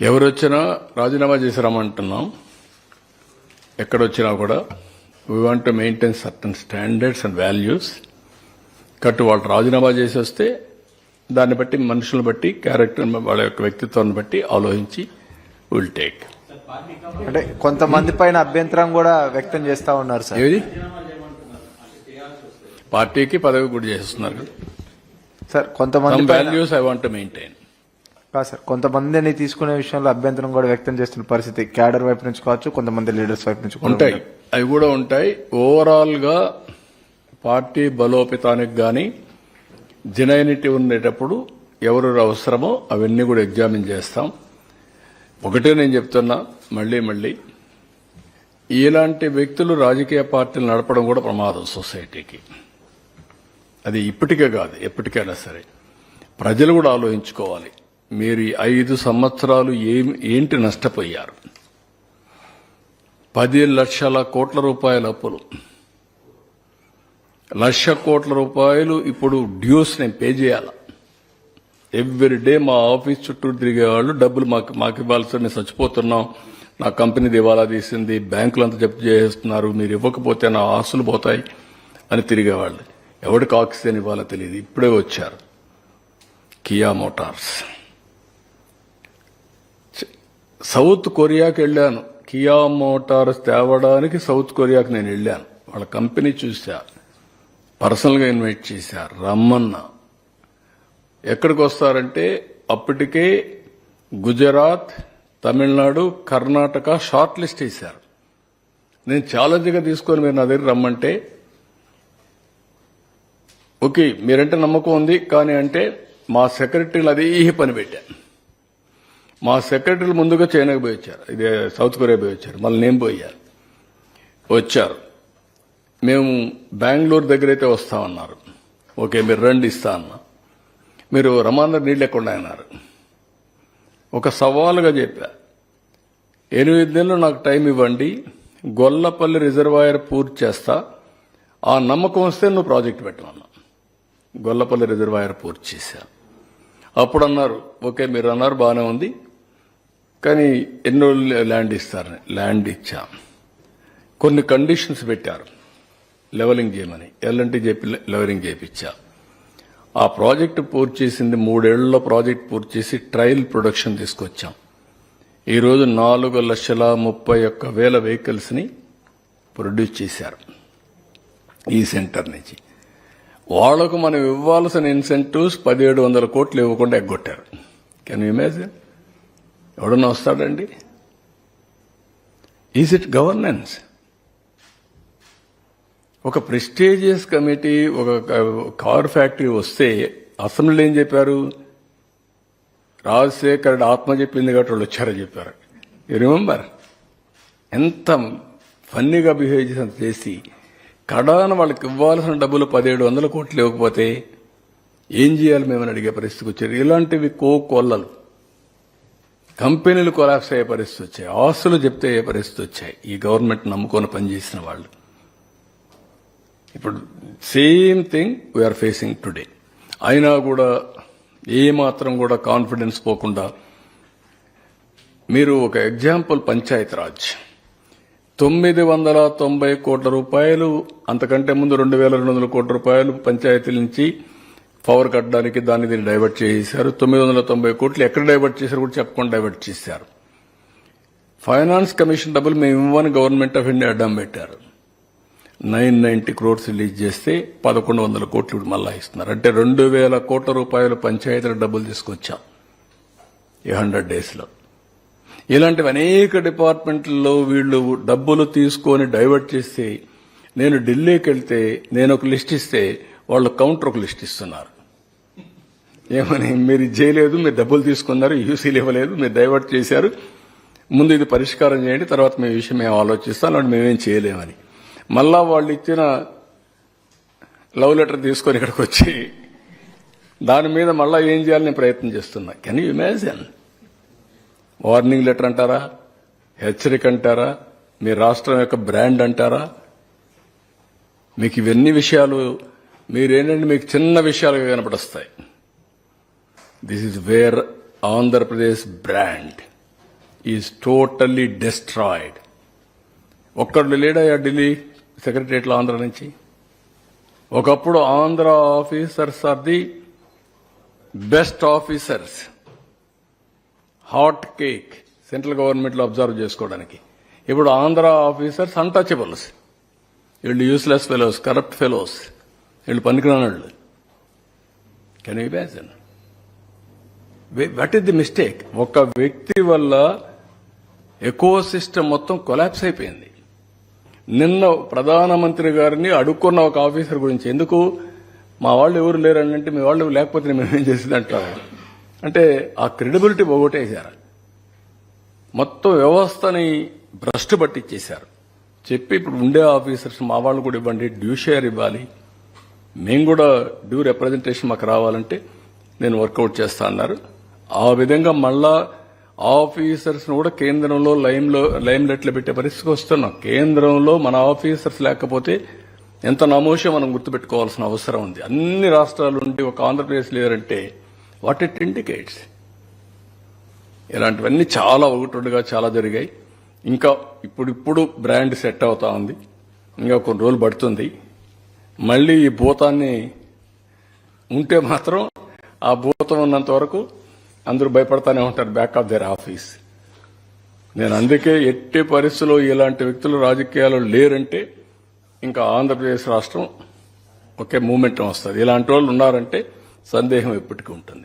ఎవరు వచ్చినా రాజీనామా చేసి రమ్మంటున్నాం ఎక్కడొచ్చినా కూడా we want to maintain certain standards and values కట్టు వాళ్ళు రాజీనామా చేసి వస్తే దాన్ని బట్టి మనుషులను బట్టి క్యారెక్టర్ వాళ్ళ యొక్క వ్యక్తిత్వాన్ని బట్టి ఆలోచించి విల్ టేక్ అంటే కొంతమంది పైన అభ్యంతరం కూడా వ్యక్తం చేస్తా ఉన్నారు సార్. ఏది? పార్టీకి పదవి కూడా చేస్తున్నారు సార్ కొంతమంది values I want to maintain కాదు సార్ కొంతమందిని తీసుకునే విషయంలో అభ్యంతరం కూడా వ్యక్తం చేస్తున్న పరిస్థితి క్యాడర్ వైపు నుంచి కావచ్చు కొంతమంది లీడర్స్ వైపు నుంచి ఉంటాయి. అవి కూడా ఉంటాయి. ఓవరాల్గా పార్టీ బలోపేతానికి గాని జెనైనిటీ ఉండేటప్పుడు ఎవరు అవసరమో అవన్నీ కూడా ఎగ్జామిన్ చేస్తాం. ఒకటే నేను చెప్తున్నా మళ్ళీ మళ్ళీ. ఇలాంటి వ్యక్తులు రాజకీయ పార్టీలు నడపడం కూడా ప్రమాదం సొసైటీకి. అది ఇప్పటికే కాదు ఎప్పటికైనా సరే. ప్రజలు కూడా ఆలోచించుకోవాలి. మీరు ఐదు సంవత్సరాలు ఏం ఏంటి నష్టపోయారు? పది లక్షల కోట్ల రూపాయల అప్పులు. లక్ష కోట్ల రూపాయలు ఇప్పుడు డ్యూస్ నేను పే చేయాల? ఎవ్రీ డే మా ఆఫీస్ చుట్టూ తిరిగేవాళ్ళు డబ్బులు మాకు మాకు ఇవ్వాల్సి మేము చచ్చిపోతున్నాం. నా కంపెనీ దివాలా తీసింది బ్యాంకులు అంతా జప్తు చేస్తున్నారు మీరు ఇవ్వకపోతే నా ఆస్తులు పోతాయి అని తిరిగేవాళ్ళు. ఎవరికి ఆక్సిజన్ ఇవ్వాలో తెలియదు ఇప్పుడే వచ్చారు కియా మోటార్స్. సౌత్ కొరియాకి వెళ్ళాను. కియా మోటార్స్ తేవడానికి సౌత్ కొరియాకి నేను వెళ్ళాను. వాళ్ళ కంపెనీ చూసా. పర్సనల్గా ఇన్వైట్ చేశారు రమ్మన్నా. ఎక్కడికి వస్తారంటే అప్పటికే గుజరాత్ తమిళనాడు కర్ణాటక షార్ట్ లిస్ట్ వేశారు. నేను ఛాలెంజ్గా తీసుకొని మీరు నా దగ్గర రమ్మంటే ఓకే మీరంటే నమ్మకం ఉంది కానీ అంటే మా సెక్రటరీలు అదే పని పెట్టాను మా సెక్రటరీలు ముందుగా చైనాకి పోయి వచ్చారు. ఇదే సౌత్ కొరియా పోయి వచ్చారు. మళ్ళీ నేను పోయారు వచ్చారు. మేము బెంగళూరు దగ్గర అయితే వస్తామన్నారు. ఓకే మీరు రండి ఇస్తా అన్నా. మీరు రమాందర్ నీళ్ళు ఎక్కడ అన్నారు. ఒక సవాలుగా చెప్పా. ఎనిమిది నెలలు నాకు టైం ఇవ్వండి. గొల్లపల్లి రిజర్వాయర్ పూర్తి చేస్తా. ఆ నమ్మకం వస్తే నువ్వు ప్రాజెక్ట్ పెట్టమన్నా. గొల్లపల్లి రిజర్వాయర్ పూర్తి చేశా. అప్పుడు అన్నారు ఓకే మీరు అన్నారు బాగానే ఉంది. కానీ ఎన్నో ల్యాండ్ ఇస్తారు ల్యాండ్ ఇచ్చా. కొన్ని కండిషన్స్ పెట్టారు. లెవలింగ్ చేయమని. ఎల్ఎన్టీ చెప్పి లెవలింగ్ చేయించా ఆ ప్రాజెక్టు పూర్తి చేసింది మూడేళ్ళలో ప్రాజెక్ట్ పూర్తి చేసి ట్రయల్ ప్రొడక్షన్ తీసుకొచ్చాం. ఈరోజు నాలుగు లక్షల ముప్పై ఒక్క వేల వెహికల్స్ని ప్రొడ్యూస్ చేశారు ఈ సెంటర్ నుంచి. వాళ్ళకు మనం ఇవ్వాల్సిన ఇన్సెంటివ్స్ పదిహేడు వందల కోట్లు ఇవ్వకుండా ఎగ్గొట్టారు. కెన్ ఇమాజిన్ ఎవడన్నా వస్తాడండి? ఈజ్ ఇట్ గవర్నెన్స్ ఒక ప్రెస్టీజియస్ కమిటీ ఒక కార్ ఫ్యాక్టరీ వస్తే అసెంబ్లీలో ఏం చెప్పారు? రాజశేఖరుడు ఆత్మ చెప్పింది కాబట్టి వాళ్ళు వచ్చారని చెప్పారు. యూ రిమెంబర్ ఎంత ఫన్నీగా బిహేవ్ చేసి చేసి కడాన వాళ్ళకి ఇవ్వాల్సిన డబ్బులు పదిహేడు వందల కోట్లు ఇవ్వకపోతే ఏం చేయాలి మేమని అడిగే పరిస్థితికి వచ్చారు. ఇలాంటివి కో కొల్లలు కంపెనీలు కొలాప్స్ అయ్యే పరిస్థితి వచ్చాయి. ఆస్తులు చెప్తే అయ్యే పరిస్థితి వచ్చాయి. ఈ గవర్నమెంట్ నమ్ముకొని పనిచేసిన వాళ్ళు. ఇప్పుడు same thing we are facing today అయినా కూడా ఏమాత్రం కూడా కాన్ఫిడెన్స్ పోకుండా మీరు ఒక ఎగ్జాంపుల్ పంచాయత్ రాజ్. తొమ్మిది వందల తొంభై కోట్ల రూపాయలు అంతకంటే ముందు రెండు వేల రెండు వందల కోట్ల రూపాయలు పంచాయతీల నుంచి పవర్ కట్టడానికి దాన్ని దీన్ని డైవర్ట్ చేశారు తొమ్మిది వందల తొంభై కోట్లు ఎక్కడ డైవర్ట్ చేశారు కూడా చెప్పకుండా డైవర్ట్ చేశారు. ఫైనాన్స్ కమిషన్ డబ్బులు మేము ఇవ్వని గవర్నమెంట్ ఆఫ్ ఇండియా అడ్డం పెట్టారు. నైన్ నైన్టీ క్రోర్స్ రిలీజ్ చేస్తే పదకొండు వందల కోట్లు ఇప్పుడు మళ్ళా ఇస్తున్నారు. అంటే రెండు వేల కోట్ల రూపాయలు పంచాయతీల డబ్బులు తీసుకొచ్చాం ఈ హండ్రెడ్ డేస్లో ఇలాంటివి అనేక డిపార్ట్మెంట్లలో వీళ్ళు డబ్బులు తీసుకొని డైవర్ట్ చేస్తే నేను ఢిల్లీకి వెళ్తే నేను ఒక లిస్ట్ ఇస్తే వాళ్ళు కౌంటర్ ఒక లిస్ట్ ఇస్తున్నారు. ఏమని? మీరు చేయలేదు మీరు డబ్బులు తీసుకున్నారు యూసీలు ఇవ్వలేదు మీరు డైవర్ట్ చేశారు. ముందు ఇది పరిష్కారం చేయండి తర్వాత మేము విషయం మేము ఆలోచిస్తాం అలాంటి మేమేం చేయలేమని. మళ్ళా వాళ్ళు ఇచ్చిన లవ్ లెటర్ తీసుకొని ఇక్కడికి వచ్చి దాని మీద మళ్ళా ఏం చేయాలని ప్రయత్నం చేస్తున్నా. Can you imagine warning letter అంటారా? హెచ్చరిక అంటారా? మీ రాష్ట్రం యొక్క బ్రాండ్ అంటారా? మీకు ఇవన్నీ విషయాలు మీరేంటంటే మీకు చిన్న విషయాలుగా కనపడొస్తాయి. This is where Andhra Pradesh brand is totally destroyed ఒక్కడు లేడా ఢిల్లీ సెక్రటరియట్లో ఆంధ్ర నుంచి? ఒకప్పుడు Andhra officers are the best officers. Hot cake central గవర్నమెంట్లో అబ్జర్వ్ చేసుకోవడానికి. ఇప్పుడు ఆంధ్ర ఆఫీసర్స్ అన్టచబుల్స్ వీళ్ళు యూస్లెస్ ఫెలోస్ కరప్ట్ ఫెలోస్ వీళ్ళు పనికిరానళ్ళు can you imagine what is the mistake ఒక వ్యక్తి వల్ల ఎకో సిస్టమ్ మొత్తం కొలాప్స్ అయిపోయింది. నిన్న ప్రధానమంత్రి గారిని అడుక్కున్న ఒక ఆఫీసర్ గురించి. ఎందుకు? మా వాళ్ళు ఎవరు లేరు అంటే మీ వాళ్ళు లేకపోతే మేమేం చేసింది అంటారు. అంటే ఆ క్రెడిబిలిటీ పోగొట్టేశారు. మొత్తం వ్యవస్థని భ్రష్టు పట్టించేశారు చెప్పి ఇప్పుడు ఉండే ఆఫీసర్స్ మా వాళ్ళు కూడా ఇవ్వండి డ్యూ షేర్ ఇవ్వాలి. మేము కూడా డ్యూ రిప్రజెంటేషన్ మాకు రావాలంటే నేను వర్కౌట్ చేస్తా అన్నారు. ఆ విధంగా మళ్ళా ఆఫీసర్స్ కూడా కేంద్రంలో లైమ్లో లైమ్ లెట్లు పెట్టే పరిస్థితికి వస్తున్నాం. కేంద్రంలో మన ఆఫీసర్స్ లేకపోతే ఎంత నమోషో మనం గుర్తుపెట్టుకోవాల్సిన అవసరం ఉంది. అన్ని రాష్ట్రాల నుండి ఒక ఆంధ్రప్రదేశ్ లేరంటే వాట్ ఇట్ ఇండికేట్స్. ఇలాంటివన్నీ చాలా ఒకటిగా చాలా జరిగాయి. ఇంకా ఇప్పుడిప్పుడు బ్రాండ్ సెట్ అవుతా ఉంది. ఇంకా కొన్ని రోజులు పడుతుంది. మళ్ళీ ఈ భూతాన్ని ఉంటే మాత్రం ఆ భూతం ఉన్నంత వరకు అందరూ భయపడతానే ఉంటారు బ్యాక్ ఆఫ్ దేర్ ఆఫీస్ నేను అందుకే ఎట్టి పరిస్థితుల్లో ఇలాంటి వ్యక్తులు రాజకీయాలు లేరంటే ఇంకా ఆంధ్రప్రదేశ్ రాష్ట్రం ఒకే మూమెంట్ వస్తుంది. ఇలాంటి వాళ్ళు ఉన్నారంటే సందేహం ఎప్పటికీ ఉంటుంది.